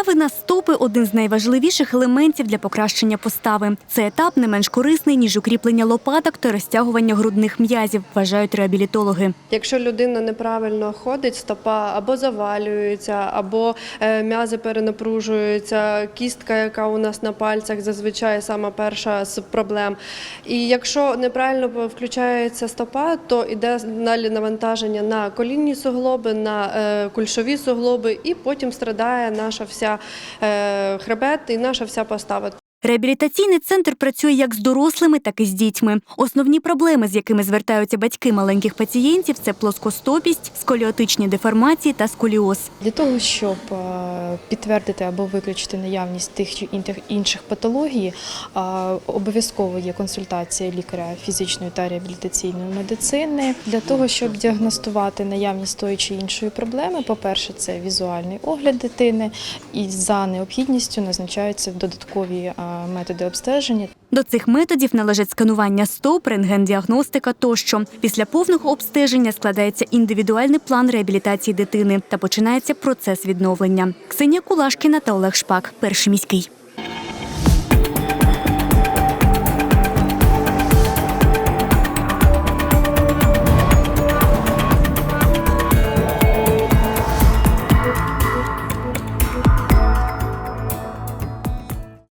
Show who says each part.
Speaker 1: Вправи на стопи один з найважливіших елементів для покращення постави. Це етап не менш корисний, ніж укріплення лопаток та розтягування грудних м'язів, вважають реабілітологи.
Speaker 2: Якщо людина неправильно ходить, стопа або завалюється, або е, м'язи перенапружуються, кістка, яка у нас на пальцях, зазвичай сама перша з проблем. І якщо неправильно включається стопа, то йде далі навантаження на колінні суглоби, на е, кульшові суглоби, і потім страдає наша вся е, хребет і наша вся постава.
Speaker 1: Реабілітаційний центр працює як з дорослими, так і з дітьми. Основні проблеми, з якими звертаються батьки маленьких пацієнтів, це плоскостопість, сколіотичні деформації та сколіоз.
Speaker 3: Для того, щоб е, підтвердити або виключити наявність тих чи інших- патологій, обов'язково є консультація лікаря фізичної та реабілітаційної медицини. Для того, щоб діагностувати наявність тої чи іншої проблеми, по-перше, це візуальний огляд дитини, і за необхідністю назначаються додаткові методи обстеження.
Speaker 1: До цих методів належать сканування стоп, рентген-діагностика тощо. Після повного обстеження складається індивідуальний план реабілітації дитини та починається процес відновлення. Ксенія Кулашкіна та Олег Шпак. Перший міський.